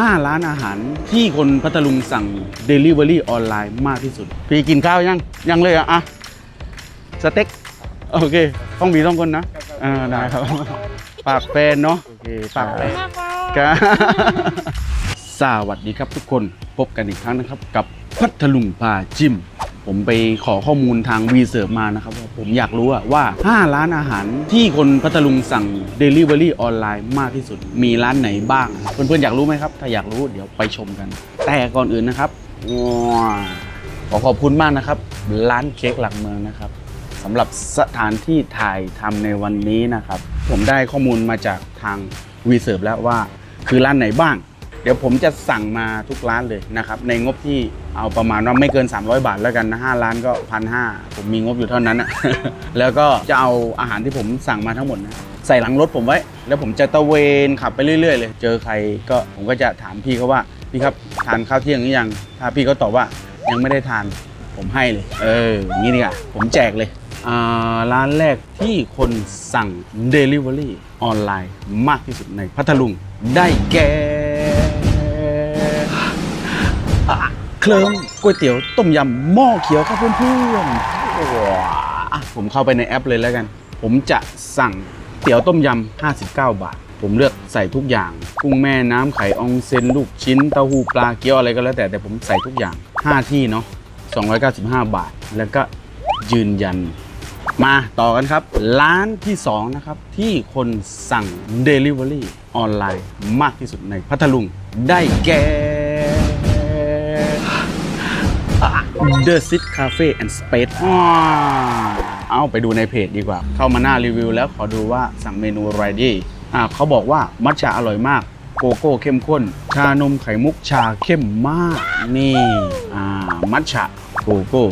5 ร้านอาหารที่คนพัทลุงสั่ง Delivery ออนไลน์มากที่สุด พี่กินข้าวยัง ยังเลยเหรอะอะสเต็ก โอเค ต้องมีต้องคนนะอ่าได้ครับ ปากแฟนเนาะ โอเค ปากแฟนครับสวัสดีครับทุกคน พบกันอีกครั้งนะครับกับพัทลุงพาจิม ผมไปขอข้อมูลทางวีเซิร์ฟมานะครับว่าผมอยากรู้ว่า 5 ร้านอาหารที่คนพัทลุงสั่ง Delivery ออนไลน์มากที่สุด มีร้านไหนบ้าง เพื่อนๆ อยากรู้ไหมครับ ถ้าอยากรู้เดี๋ยวไปชมกัน แต่ก่อนอื่นนะครับว้าขอขอบคุณมากนะครับ ร้านเค้กหลักเมืองนะครับสำหรับสถานที่ถ่ายทำในวันนี้นะครับ ผมได้ข้อมูลมาจากทางวีเซิร์ฟแล้วว่า คือร้านไหนบ้าง ดี๋ยวผมจะสั่งมาทุกร้านเลยนะครับในงบที่เอาประมาณว่าไม่เกิน 300 บาทแล้วกันนะ5ร้านก็พันห้าผมมีงบอยู่เท่านั้นนะแล้วก็จะเอาอาหารที่ผมสั่งมาทั้งหมดนะใส่หลังรถผมไว้ แล้วผมจะตะเวนขับไปเรื่อยๆเลย เจอใครก็ผมก็จะถามพี่เขาว่าพี่ครับทานข้าวเที่ยงหรือยัง ถ้าพี่เขาตอบว่ายังไม่ได้ทานผมให้เลย เอออย่างนี้ดีกว่าผมแจกเลยร้านแรกที่คนสั่ง Delivery ออนไลน์มากที่สุดในพัทลุงได้แก่ เคลิ้มก๋วยเตี๋ยวต้มยำหม้อเขียวครับเพื่อนๆว้าผมเข้าไปในแอปเลยแล้วกัน ผมจะสั่งเตี๋ยวต้มยำ59 บาท ผมเลือกใส่ทุกอย่าง กุ้งแม่น้ำไข่อองเซนลูกชิ้นเต้าหู้ปลาเกี๊ยวอะไรก็แล้วแต่แต่ผมใส่ทุกอย่าง 5 ที่เนาะ295 บาท แล้วก็ยืนยันมาต่อกันครับ ร้านที่ 2 นะครับ ที่คนสั่ง Delivery ออนไลน์มากที่สุดในพัทลุงได้แก่ The Sit Cafe and Space อ้อเอาไปดูในเพจดีกว่า เข้ามาหน้ารีวิวแล้วขอดูว่าสั่งเมนูอะไรดีอ่าเขาบอกว่ามัทฉะอร่อยมาก โกโก้เข้มข้น ชานมไข่มุกชาเข้มมาก นี่อ่ามัทฉะโกโก้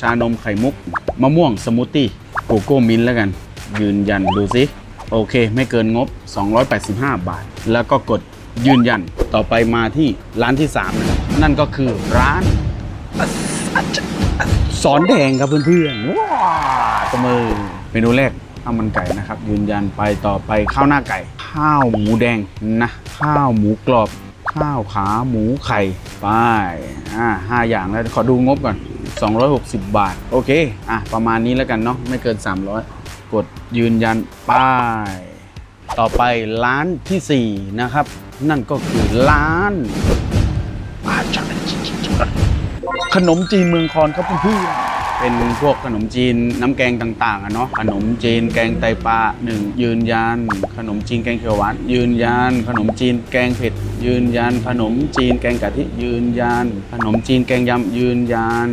ชานมไข่มุก มะม่วงสมูทตี้โกโก้มิ้นท์แล้วกัน ยืนยันดูสิโอเค ไม่เกินงบ 285 บาท แล้วก็กดยืนยันต่อไปมาที่ร้านที่ 3 นั่นก็คือร้าน สอนแดงครับเพื่อนๆว้าตบมือเมนูแรกข้าวมันไก่นะครับ ยืนยันไปต่อไปข้าวหน้าไก่ ข้าวหมูแดงนะ ข้าวหมูกรอบ ข้าวขาหมูไข่ไปอ่าห้าอย่างแล้วขอดูงบก่อน 260 บาท โอเค อะ ประมาณนี้แล้วกันเนาะไม่เกิน 300 กดยืนยันป้ายต่อไปร้านทีสี่4 นะครับ นั่นก็คือร้าน ขนมจีนเมืองคอนครับเพื่เป็นพวกขนมจีนน้ำแกงต่างๆอะเนาะขนมจีนแกงไตปลาหนึ่งยืนยัน ขนมจีนแกงเขียวหวานยืนยัน ขนมจีนแกงเผ็ดยืนยัน ขนมจีนแกงกะทิยืนยัน ขนมจีนแกงยำยืนยัน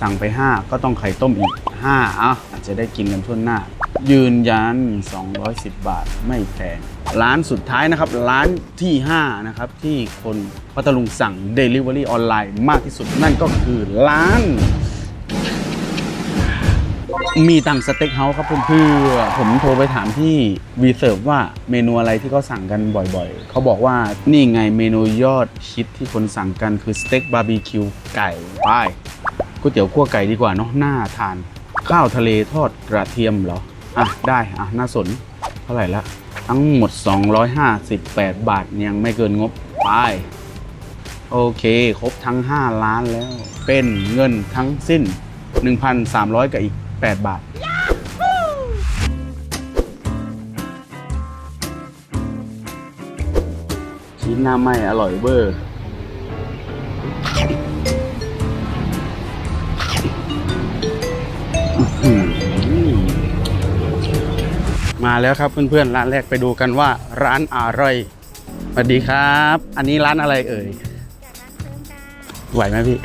สั่งไป 5 ก็ต้องไข่ต้มอีก5อะอาจจะได้กินกันทั่วหน้า ยืนยัน 210 บาทไม่แพง ร้านสุดท้ายนะครับ ร้านที่ 5 นะครับ ที่คนพัทลุงสั่ง Delivery ออนไลน์มากที่สุดนั่นก็คือร้าน มีตังสเต็กเฮาส์ครับเพื่อนๆผมโทรไปถามที่วีเซิร์ฟว่าเมนูอะไรที่เขาสั่งกันบ่อยๆ เขาบอกว่านี่ไงเมนูยอดฮิตที่คนสั่งกันคือสเต็กบาร์บีคิวไก่ไปก๋วยเตี๋ยวคั่วไก่ดีกว่าเนาะน่าทานข้าวทะเลทอดกระเทียมเหรอ อะได้อะน่าสนเท่าไหร่ละทั้งหมด 258 บาทยังไม่เกินงบไปโอเค ครบทั้ง 5 ล้านแล้ว เป็นเงินทั้งสิ้น 1,300 กับอีก 8 บาท ชิ้นหน้าไม่อร่อยเวอร์ มาแล้วครับเพื่อนๆร้านแรกไปดูกันว่าร้านอะไรสวัสดีครับ อันนี้ร้านอะไรเอ่ยไหวไหมพี่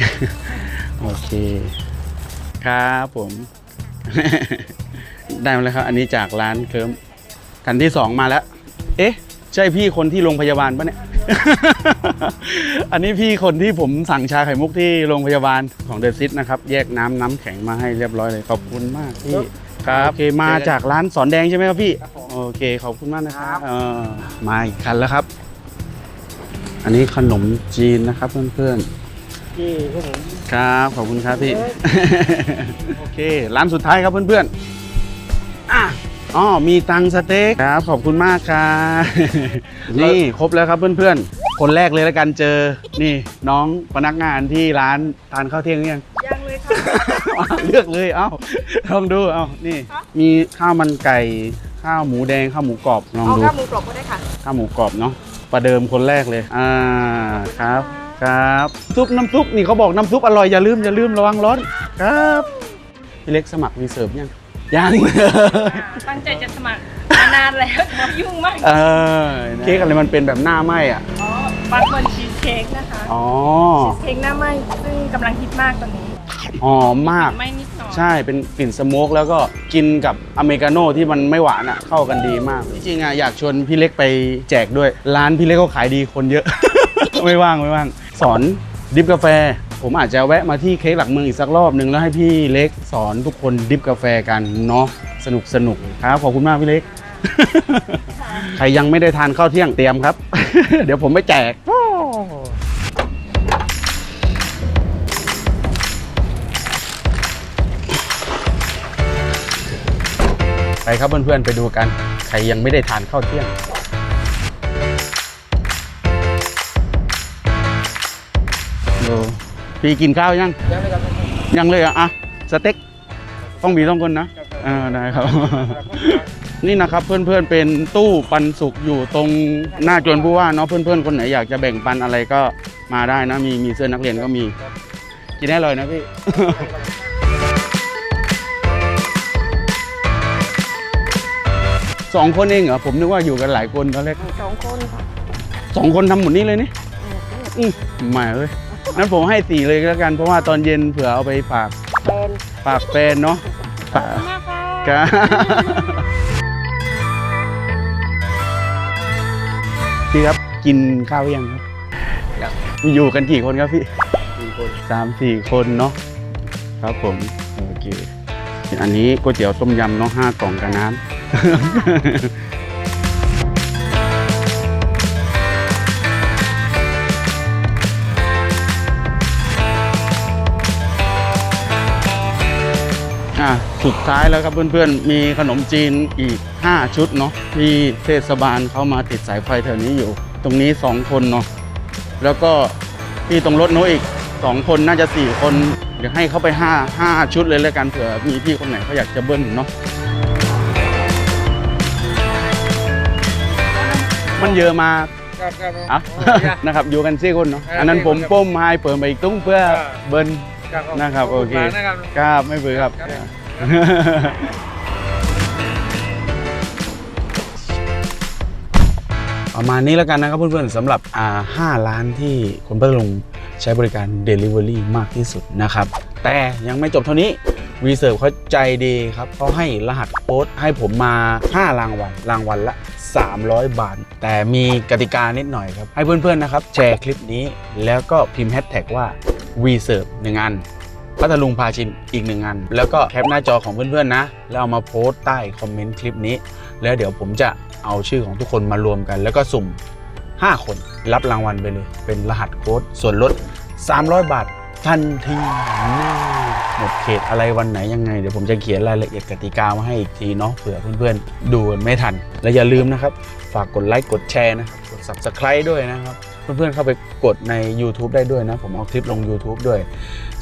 โอเค ครับผม ได้มาแล้วครับ อันนี้จากร้านเคิร์มกันที่สองมาแล้ว เอ๊ะ ใช่พี่คนที่โรงพยาบาลปะเนี่ย อันนี้พี่คนที่ผมสั่งชาไข่มุกที่โรงพยาบาลของเดอะซิตนะครับ แยกน้ำน้ำแข็งมาให้เรียบร้อยเลย ขอบคุณมากพี่ ครับโอเคมาจากร้านสอนแดงใช่ไหมครับพี่โอเคขอบคุณมากนะครับเออมาอีกคันแล้วครับ อันนี้ขนมจีนนะครับเพื่อนๆที่พวกผมครับขอบคุณครับพี่โอเคร้านสุดท้ายครับเพื่อนๆอะอ๋อมีตังสเต็กครับ ขอบคุณมากครับนี่ครบแล้วครับเพื่อน คนแรกเลยแล้วกันเจอ นี่น้องพนักงานที่ร้านทานข้าวเที่ยงหรือยัง ยังเลยค่ะ เลือกเลย เอ้า ลองดู เอ้า นี่ ฮะ มีข้าวมันไก่ ข้าวหมูแดง ข้าวหมูกรอบ ลองเอาดู ข้าวหมูกรอบก็ได้ค่ะ ข้าวหมูกรอบเนาะ ประเดิมคนแรกเลย อ่า ครับ ครับ ซุปน้ำซุปนี่เขาบอกน้ำซุปอร่อยอย่าลืมอย่าลืมระวังร้อน ครับ พี่เล็กสมัครรีเสิร์ฟยัง ยัง ตั้งใจจะสมัครมานานแล้วมายุ่งมาก เออเค้กอะไรมันเป็นแบบหน้าไหมอะอ๋อ บัตเบิร์ชีสเค้กนะคะอ๋อ ชีสเค้กหน้าไหมซึ่งกำลังฮิตมากตอนนี้หอมมากไม่นิดหน่อยใช่เป็นกลิ่นสโมกแล้วก็กินกับอเมริกาโน่ที่มันไม่หวานอะ เข้ากันดีมาก จริงๆอะอยากชวนพี่เล็กไปแจกด้วย ร้านพี่เล็กก็ขายดีคนเยอะ ไม่ว่างไม่ว่าง สอนดริฟกาแฟ ผมอาจจะแวะมาที่เค้กหลักเมืองอีกสักรอบหนึ่งแล้วให้พี่เล็กสอนทุกคนดริฟกาแฟกันเนาะสนุกสนุกครับขอบคุณมากพี่เล็ก ใครยังไม่ได้ทานข้าวเที่ยงเตรียมครับ เดี๋ยวผมไปแจก ไปครับเพื่อนๆไปดูกัน ใครยังไม่ได้ทานข้าวเที่ยง ดูพี่กินข้าวยัง ยังไม่ครับยังเลยอะอะสเต็ก ต้องมีต้องคนนะอ่าได้ครับ นี่นะครับเพื่อนๆเป็นตู้ปันสุกอยู่ตรงหน้าจวนผู้ว่าเนาะเพื่อนๆคนไหนอยากจะแบ่งปันอะไรก็มาได้นะมีมีเสื้อนักเรียนก็มีกินได้เลยนะพี่ สองคนเองเหรอผมนึกว่าอยู่กันหลายคนตอนแรกสองคนค่ะสองคนทำหมดนี้เลยนี่อืมไม่เอ้ยนั้นผมให้สี่เลยก็แล้วกันเพราะว่าตอนเย็นเผื่อเอาไปฝากเป็นฝากแฟนเนาะฝากมากค่ะ กินข้าวยังครับ อยู่กันกี่คนครับพี่สี่คนสามสี่คนเนาะครับผมโอเคอันนี้ก๋วยเตี๋ยวต้มยำเนาะห้ากล่องกับน้ำอะสุดท้ายแล้วครับเพื่อนๆ มีขนมจีนอีก 5 ชุดเนาะที่เทศบาลเขามาติดสายไฟแถวนี้อยู่ ตรงนี้2คนเนาะแล้วก็ที่ตรงรถโน้ตอีก2คนน่าจะ4คน เดี๋ยวให้เขาไป5 5ชุดเลยแล้วกันเผื่อมีพี่คนไหนเขาอยากจะเบิ้ลเนาะมันเยอะมากครับครับอะนะครับอยู่กันสี่คนเนาะอันนั้นผมป้มให้เปิดไปอีกตุ้งเพื่อเบิ้ลนะครับโอเคนะครับครับไม่เบื่อครับ ประมาณนี้แล้วกันนะครับเพื่อนๆสำหรับอ่าห้าร้านที่คนพัทลุงใช้บริการ Delivery มากที่สุดนะครับ แต่ยังไม่จบเท่านี้วีเซิร์ฟเขาใจดีครับเขาให้รหัสโค้ดให้ผมมา 5 รางวัลรางวัลละ 300 บาท แต่มีกติกานิดหน่อยครับ ให้เพื่อนๆนะครับ แชร์คลิปนี้แล้วก็พิมพ์แฮชแท็กว่าวีเซิร์ฟหนึ่งอัน พัทลุงพาชิมอีกหนึ่งอัน แล้วก็แคปหน้าจอของเพื่อนๆนะ แล้วเอามาโพสต์ใต้คอมเมนต์คลิปนี้ แล้วเดี๋ยวผมจะเอาชื่อของทุกคนมารวมกัน แล้วก็สุ่ม 5 คนรับรางวัลไปเลย เป็นรหัสโค้ดส่วนลด 300 บาททันทีหมดเขตอะไรวันไหนยังไง เดี๋ยวผมจะเขียนรายละเอียดกติกามาให้อีกทีเนาะเผื่อเพื่อนๆ ดูกันไม่ทัน และอย่าลืมนะครับ ฝากกดไลค์กดแชร์นะครับ subscribe ด้วยนะครับ เพื่อนๆเข้าไปกดใน YouTube ได้ด้วยนะ ผมเอาคลิปลง YouTube ด้วย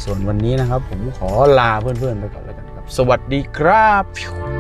ส่วนวันนี้นะครับ ผมขอลาเพื่อนๆไปก่อนแล้วกันครับ สวัสดีครับ